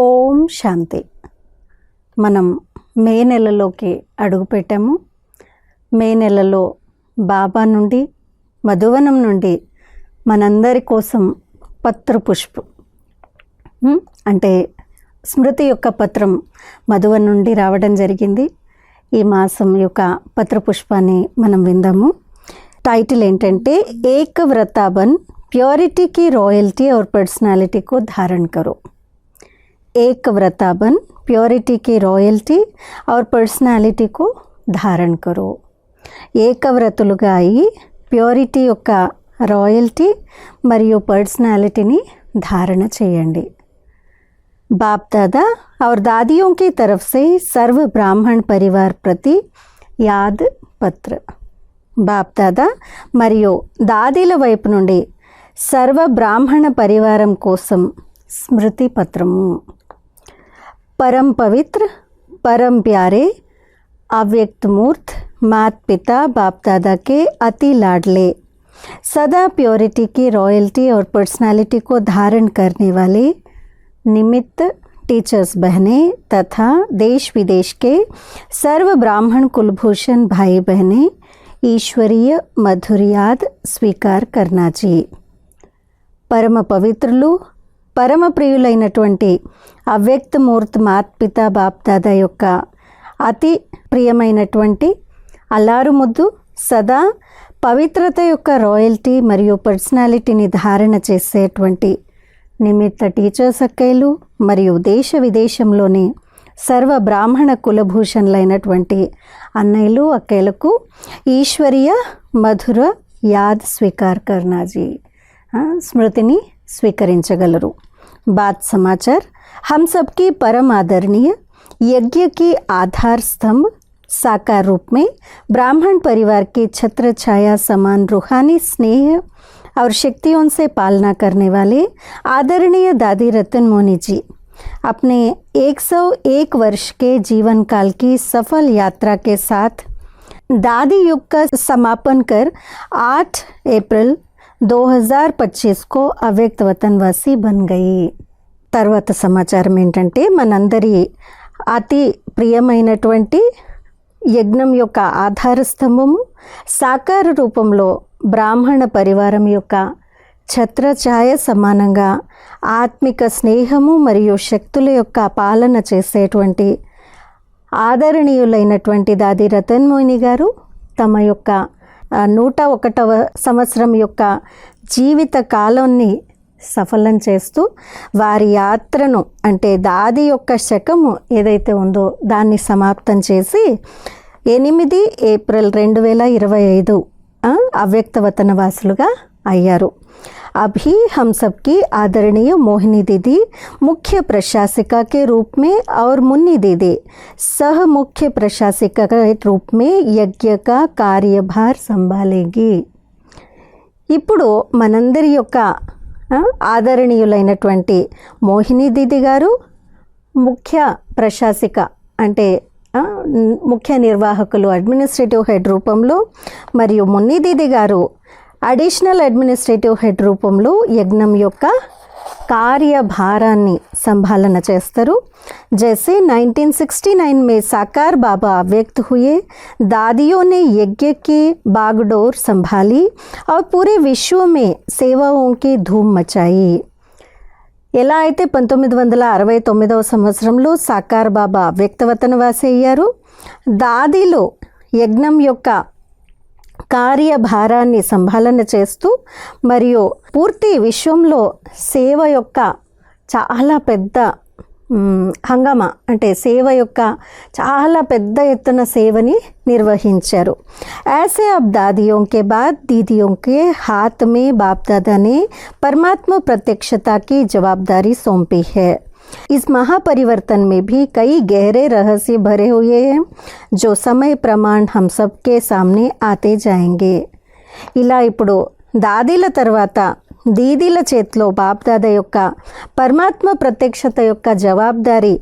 ఓం శాంతి. మనం మే నెలలోకి అడుగుపెట్టాము మే నెలలో బాబా నుండి మధువనం నుండి మనందరి కోసం పత్రపుష్పు. అంటే స్మృతి యొక్క పత్రం మధువన్ నుండి రావడం జరిగింది. ఈ మాసం యొక్క పత్రపుష్పాన్ని మనం విందాము. టైటిల్ ఏంటంటే ఏక వ్రతాబన్ ప్యూరిటీకి రాయల్టీ ఆర్ పర్సనాలిటీకు ధారణ కరో. धारण करो एक व्रताबन प्योरिटी की रॉयल्टी और పర్సనాలిటీ को ధారణ కరో ఏకవ్రతులుగా అయి ప్యూరిటీ యొక్క రాయల్టీ మరియు పర్సనాలిటీని ధారణ చేయండి बाप दादा और दादियों की तरफ से सर्व ब्राह्मण परिवार प्रति యాద్ పత్ర బాప్ దాదా మరియు దాదీల వైపు నుండి సర్వ బ్రాహ్మణ పరివారం కోసం స్మృతి పత్రము परम पवित्र, परम प्यारे, अव्यक्त मूर्त मात पिता बाप दादा के अति लाडले। सदा प्योरिटी की, रॉयल्टी और पर्सनालिटी को धारण करने वाले निमित्त टीचर्स बहनें तथा देश विदेश के सर्व ब्राह्मण कुलभूषण भाई बहनें ईश्वरीय मधुर याद स्वीकार करना चाहिए। परम पवित्र लो పరమ ప్రియులైనటువంటి అవ్యక్తమూర్తి మాత్పిత బాప్దాద యొక్క అతి ప్రియమైనటువంటి అల్లారు ముద్దు సదా పవిత్రత యొక్క రాయల్టీ మరియు పర్సనాలిటీని ధారణ చేసేటువంటి నిమిత్త టీచర్స్ అక్కయ్యలు మరియు దేశ విదేశంలోని సర్వ బ్రాహ్మణ కులభూషణులైనటువంటి అన్నయ్యలు అక్కయ్యలకు ఈశ్వరీయ మధుర యాద్ స్వీకార్ కర్ణాజీ స్మృతిని స్వీకరించగలరు. बात समाचार। हम सबके परम आदरणीय, यज्ञ के आधार स्तंभ, साकार रूप में ब्राह्मण परिवार के छत्र छाया समान रूहानी स्नेह और शक्तियों से पालना करने वाले आदरणीय दादी रतन मोनी जी, अपने 101 वर्ष के जीवन काल की सफल यात्रा के साथ दादी युग का समापन कर 8 अप्रैल 2025 को अव्यक्त वतनवासी बन गई తర్వాత సమాచారం ఏంటంటే మనందరి అతి ప్రియమైనటువంటి యజ్ఞం యొక్క ఆధార స్తంభము సాకార రూపంలో బ్రాహ్మణ పరివారం యొక్క ఛత్రఛాయ సమానంగా ఆత్మిక స్నేహము మరియు శక్తుల యొక్క పాలన చేసేటువంటి ఆదరణీయులైనటువంటి దాది రతన్మోహిని గారు తమ యొక్క ఆ, నూట ఒకటవ సంవత్సరం యొక్క జీవిత కాలాన్ని సఫలం చేస్తూ వారి యాత్రను అంటే దాది యొక్క శకము ఏదైతే ఉందో దాన్ని సమాప్తం చేసి ఎనిమిది ఏప్రిల్ రెండు వేల ఇరవై ఐదు అవ్యక్తవతన వాసులుగా అయ్యారు अभी हम सबकी आदरणीय मोहिनी दीदी मुख्य प्रशासिका के रूप में और मुन्नी दीदी सह मुख्य प्रशासिका के रूप में यज्ञ का कार्यभार संभालेगी ఇప్పుడు మనందరి యొక్క ఆ, ఆదరణీయులైనటువంటి మోహిని దీది గారు ముఖ్య ప్రశాసిక అంటే ఆ, న్- ముఖ్య నిర్వాహకులు అడ్మినిస్ట్రేటివ్ హెడ్ రూపంలో మరియు మున్ని దీది గారు అడిషనల్ అడ్మినిస్ట్రేటివ్ హెడ్ రూపంలో యజ్ఞం యొక్క కార్యభారాన్ని సంభాలన చేస్తారు. జైసే నైన్టీన్ సిక్స్టీ నైన్ మే సాకార్ బాబా వ్యక్త హుయే దాదియోనే యజ్ఞకి బాగ్డోర్ సంభాలి बागडोर संभाली और पूरे विश्व में ఎలా అయితే పంతొమ్మిది వందల అరవై తొమ్మిదవ సంవత్సరంలో సాకార్ బాబా వ్యక్తవతన అయ్యారు దాదిలో యజ్ఞం యొక్క కార్యభారాన్ని సంభాలన చేస్తూ మరియు పూర్తి విశ్వంలో సేవ యొక్క చాలా పెద్ద మ్, హంగామా అంటే సేవ యొక్క చాలా పెద్ద ఎత్తున సేవని నిర్వహించారు ऐसे अब दादियों के बाद दीदियों के हाथ में बाप दादा ने परमात्मा प्रत्यक्षता की जवाबदारी सौंपी है इस महापरिवर्तन में भी कई गहरे रहस्य भरे हुए हैं जो समय प्रमाण हम सबके सामने आते जाएंगे ఇలా ఇప్పుడు దాదీల తర్వాత దీదీల చేతిలో బాప్దాద యొక్క పరమాత్మ ప్రత్యక్షత యొక్క జవాబుదారీ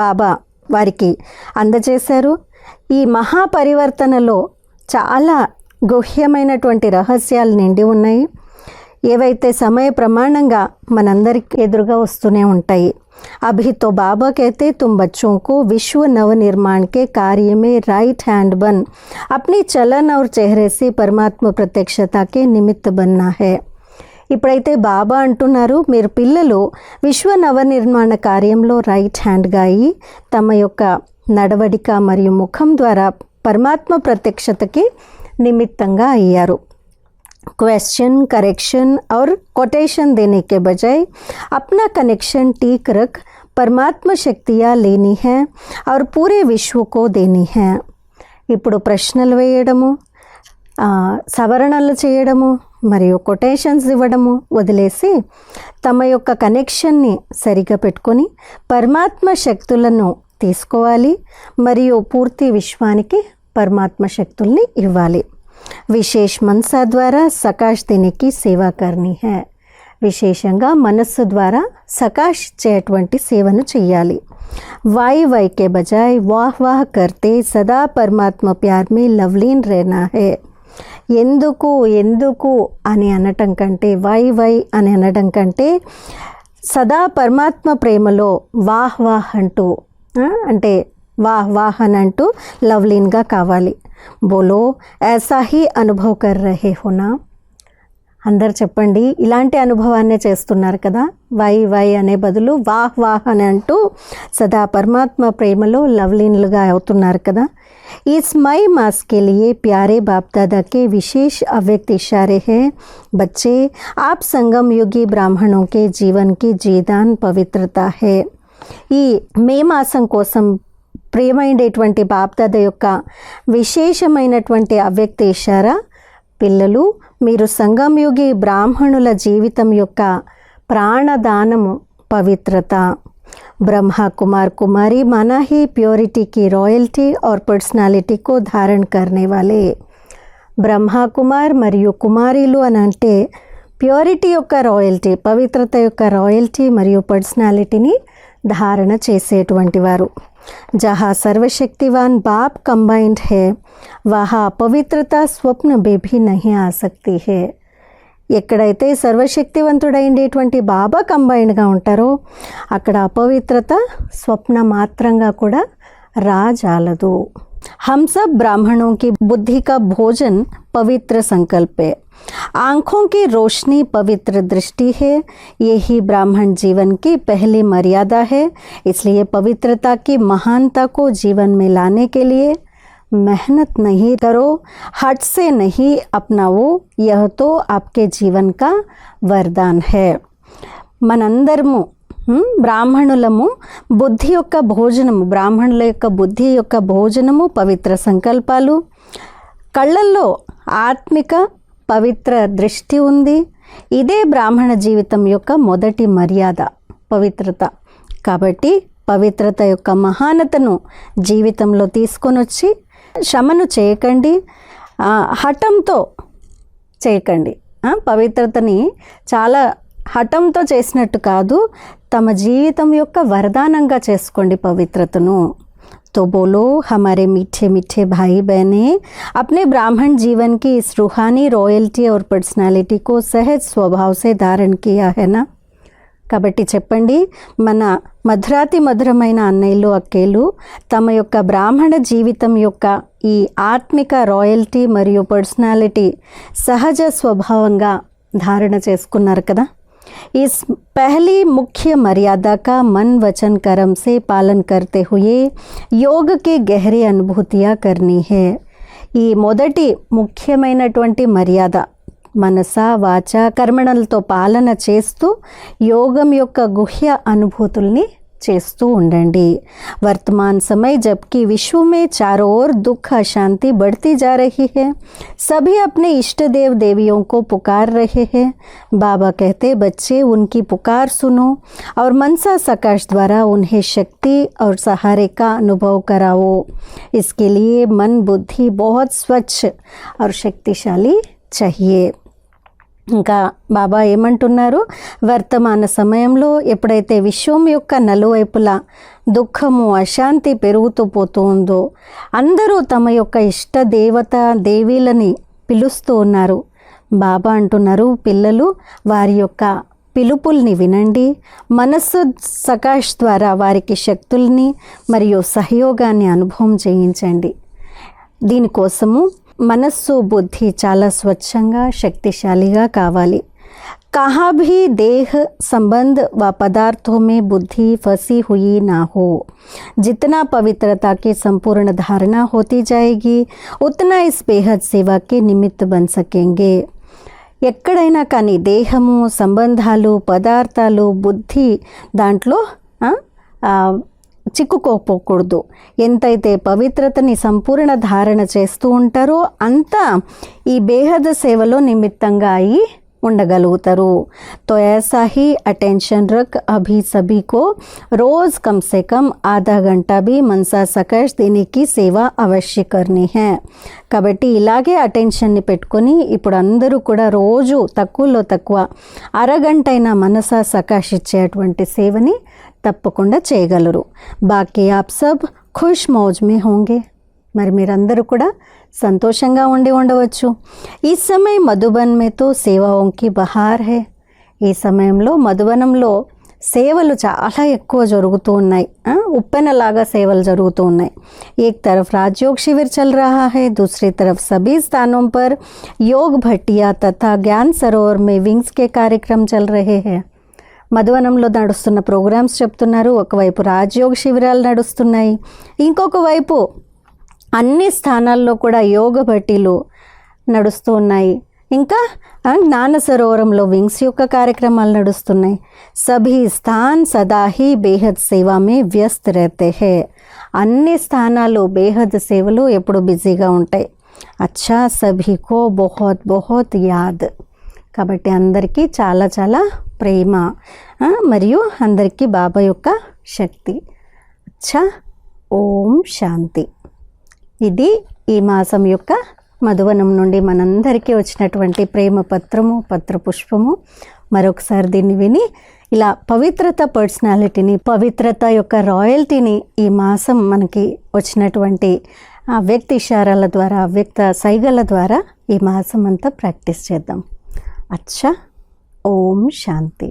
బాబా వారికి అందజేశారు ఈ మహాపరివర్తనలో చాలా గుహ్యమైనటువంటి రహస్యాలు నిండి ఉన్నాయి ఏవైతే సమయ ప్రమాణంగా మనందరికి ఎదురుగా వస్తూనే ఉంటాయి अभी तो बाबा कहते तुम बच्चों को विश्व नवनिर्माण के कार्य में राइट हैंड बन अपनी चलन और चेहरे से परमात्मा प्रत्यक्षता के निमित्त बनना है ఇప్పుడైతే బాబా అంటున్నారు మీరు పిల్లలు విశ్వ నవనిర్మాణ కార్యంలో రైట్ హ్యాండ్గా అయి తమ యొక్క నడవడిక మరియు ముఖం ద్వారా పరమాత్మ ప్రత్యక్షతకి నిమిత్తంగా అయ్యారు क्वेश्चन करेक्शन और कोटेशन देने के बजाय अपना कनेक्शन ठीक रख परमात्मा शक्तियाँ लेनी है और पूरे विश्व को देनी है ఇప్పుడు ప్రశ్నలు వేయడము ఆ, సవరణలు చేయడము మరియు కొటేషన్స్ ఇవ్వడము వదిలేసి తమ యొక్క కనెక్షన్ని సరిగా పెట్టుకొని పరమాత్మ శక్తులను తీసుకోవాలి మరియు పూర్తి విశ్వానికి పరమాత్మ శక్తుల్ని ఇవ్వాలి విశేష్ మనసా ద్వారా సకాష్ దేనికి సేవ కర్ని హే విశేషంగా మనస్సు ద్వారా సకాష్ ఇచ్చేటువంటి సేవను చేయాలి వాయి వై కే బజాయ్ వాహ్ వాహ్ కర్తే సదా పరమాత్మ ప్యార్ మే లవ్లీన్ रहना है ఎందుకు ఎందుకు అని అనటం కంటే వై వై అని అనడం కంటే సదా పరమాత్మ ప్రేమలో వాహ్ వాహ్ అంటూ ఆ, అంటే వాహ్ వాహ్ అని అంటూ లవ్లీన్గా కావాలి. బోలో ఏసాహి అనుభవ్ కర్ రహే హోనా? అందరు చెప్పండి ఇలాంటి అనుభవాన్నే చేస్తున్నారు కదా? వై వై అనే బదులు వాహ్ వాహ్ అని అంటూ సదా పరమాత్మ ప్రేమలో లవ్లీన్లుగా అవుతున్నారు కదా? ఈ స్మై మాస్కే లియే ప్యారే బాప్దాదాకే విశేష అవ్యక్త ఇషారే హే. బచ్చే ఆప్ సంగం యుగి బ్రాహ్మణోకే జీవన్కి జీదాన్ పవిత్రత హే. ఈ మే మాసం కోసం ప్రియమైనటువంటి బాప్దాద యొక్క విశేషమైనటువంటి అవ్యక్త ఇషారా పిల్లలు మీరు సంగంయుగి బ్రాహ్మణుల జీవితం యొక్క ప్రాణదానము పవిత్రత ब्रह्मा कुमार कुमारी माना ही प्योरिटी की रॉयल्टी और पर्सनालिटी को धारण करने वाले బ్రహ్మ కుమార్ మరియు కుమారీలు అని అంటే ప్యూరిటీ యొక్క రాయల్టీ పవిత్రత యొక్క రాయల్టీ మరియు పర్సనాలిటీని ధారణ చేసేటువంటి వారు జహా సర్వశక్తివాన్ कंबाइंड కంబైన్డ్ वहाँ पवित्रता स्वप्न స్వప్న బేబీ नहीं आ सकती హే ఎక్కడైతే సర్వశక్తివంతుడైండేటువంటి బాబా కంబైన్డ్గా ఉంటారో అక్కడ అపవిత్రత స్వప్న మాత్రంగా కూడా రాజాలదు. हम सब ब्राह्मणों की बुद्धि का भोजन पवित्र संकल्प है आंखों की रोशनी पवित्र दृष्टि है यही ब्राह्मण जीवन की पहली मर्यादा है इसलिए पवित्रता की महानता को जीवन में लाने के लिए मेहनत नहीं करो हट से नहीं अपनाओ यह तो आपके जीवन का वरदान है మనందరము హ్మ్, బ్రాహ్మణులము బుద్ధి యొక్క భోజనము బ్రాహ్మణుల యొక్క బుద్ధి యొక్క భోజనము పవిత్ర సంకల్పాలు. కళ్ళల్లో ఆత్మిక పవిత్ర దృష్టి ఉంది. ఇదే బ్రాహ్మణ జీవితం యొక్క మొదటి మర్యాద పవిత్రత. కాబట్టి పవిత్రత యొక్క మహానతను జీవితంలో తీసుకొని వచ్చి శ్రమను చేయకండి. హఠంతో చేయకండి. పవిత్రతని చాలా హఠంతో చేసినట్టు కాదు తమ జీవితం యొక్క వరదానంగా చేసుకోండి పవిత్రతను तो बोलो हमारे मीठे मीठे भाई बहनें अपने ब्राह्मण जीवन की इस रूहानी रॉयल्टी और पर्सनालिटी को सहज स्वभाव से धारण किया है ना కాబట్టి చెప్పండి మన మధురాతి మధురమైన అన్నయ్యలు అక్కేలు తమ యొక్క బ్రాహ్మణ జీవితం యొక్క ఈ ఆత్మిక రాయల్టీ మరియు పర్సనాలిటీ సహజ స్వభావంగా ధారణ చేసుకున్నారు కదా इस पहली मुख्य मर्यादा का मन वचन कर्म से पालन करते हुए योग की गहरी अनुभूतियाँ करनी है ఈ మొదటి ముఖ్యమైనటువంటి మర్యాద మనస వాచ కర్మణలతో పాలన చేస్తూ యోగం యొక్క గుహ్య అనుభూతుల్ని చేస్తూ ఉండండి वर्तमान समय जबकि विश्व में चारों ओर दुख अशांति बढ़ती जा रही है सभी अपने इष्ट देव देवियों को पुकार रहे हैं बाबा कहते बच्चे उनकी पुकार सुनो और मनसा सकाश द्वारा उन्हें शक्ति और सहारे का अनुभव कराओ इसके लिए मन बुद्धि बहुत स्वच्छ और शक्तिशाली चाहिए ఇంకా బాబా ఏమంటున్నారు? వర్తమాన సమయంలో ఎప్పుడైతే విశ్వం యొక్క నలువైపులా దుఃఖము అశాంతి పెరుగుతూ పోతూ ఉందో అందరూ తమ యొక్క ఇష్ట దేవత దేవీలని పిలుస్తూ ఉన్నారు. బాబా అంటున్నారు పిల్లలు వారి యొక్క పిలుపుల్ని వినండి. మనస్సు సకాష్ ద్వారా వారికి శక్తుల్ని మరియు సహయోగాన్ని అనుభవం చేయించండి. దీనికోసము మనస్సు బుద్ధి చాలా స్వచ్ఛంగా శక్తిశాలిగా కావాలి कहाँ भी देह संबंध व पदार्थों में बुद्धि फंसी हुई ना हो जितना पवित्रता की संपूर्ण धारणा होती जाएगी उतना इस बेहद सेवा के निमित्त बन सकेंगे ఎక్కడైనా కానీ దేహము సంబంధాలు పదార్థాలు బుద్ధి దాంట్లో ఆ, ఆ, చిక్కుకోపోకూడదు ఎంతైతే పవిత్రతని సంపూర్ణ ధారణ చేస్తూ ఉంటారో అంతా ఈ బేహద సేవలో నిమిత్తంగా అయి ఉండగలుగుతారు तो ऐसा ही अटेंशन रख अभी सभी को रोज़ कम से कम आधा घंटा भी मनसा सकश देने की సేవ అవశ్య करनी है కాబట్టి ఇలాగే అటెన్షన్ని పెట్టుకొని ఇప్పుడు అందరూ కూడా రోజు తక్కువలో తక్కువ అరగంట అయినా మనసా సకాష్ ఇచ్చేటువంటి సేవని తప్పకుండా చేయగలరు బాకీ ఆప్ సబ్ ఖుష్ మౌజ్ మే హోంగే మరి మీరందరూ కూడా సంతోషంగా ఉండి ఉండవచ్చు ఈ సమయం మధుబన్ మేతో సేవాంకి బహార్ హే ఈ సమయంలో మధువనంలో సేవలు చాలా ఎక్కువ జరుగుతూ ఉన్నాయి ఆ, ఉప్పెనలాగా సేవలు జరుగుతూ ఉన్నాయి एक तरफ राजयोग शिविर चल रहा है दूसरी तरफ सभी स्थानों पर योग भट्टिया तथा ज्ञान सरोवर में विंग्स के कार्यक्रम चल रहे हैं మధువనంలో నడుస్తున్న ప్రోగ్రామ్స్ చెప్తున్నారు. ఒకవైపు రాజయోగ శిబిరాలు నడుస్తున్నాయి. ఇంకొక వైపు అన్ని స్థానాల్లో కూడా యోగ భట్టీలు నడుస్తూ ఉన్నాయి. ఇంకా జ్ఞాన సరోవరంలో వింగ్స్ యొక్క కార్యక్రమాలు నడుస్తున్నాయి. సభీ స్థాన్ సదాహి బేహద్ సేవామే వ్యస్త్ రహతే హే. అన్ని స్థానాలు బేహద్ సేవలు ఎప్పుడు బిజీగా ఉంటాయి. అచ్చా సభికో బహోత్ బహోత్ యాద్. కాబట్టి అందరికీ చాలా చాలా ప్రేమ మరియు అందరికీ బాబా యొక్క శక్తి. అచ్చా ఓం శాంతి. ఇది ఈ మాసం యొక్క మధువనం నుండి మనందరికీ వచ్చినటువంటి ప్రేమ పత్రము పత్ర పుష్పము. మరొకసారి దీన్ని విని ఇలా పవిత్రత పర్సనాలిటీని పవిత్రత యొక్క రాయల్టీని ఈ మాసం మనకి వచ్చినటువంటి ఆ వ్యక్తి ఇషారాల ద్వారా వ్యక్త సైగల ద్వారా ఈ మాసం అంతా ప్రాక్టీస్ చేద్దాం. అచ్చా ఓం శాంతి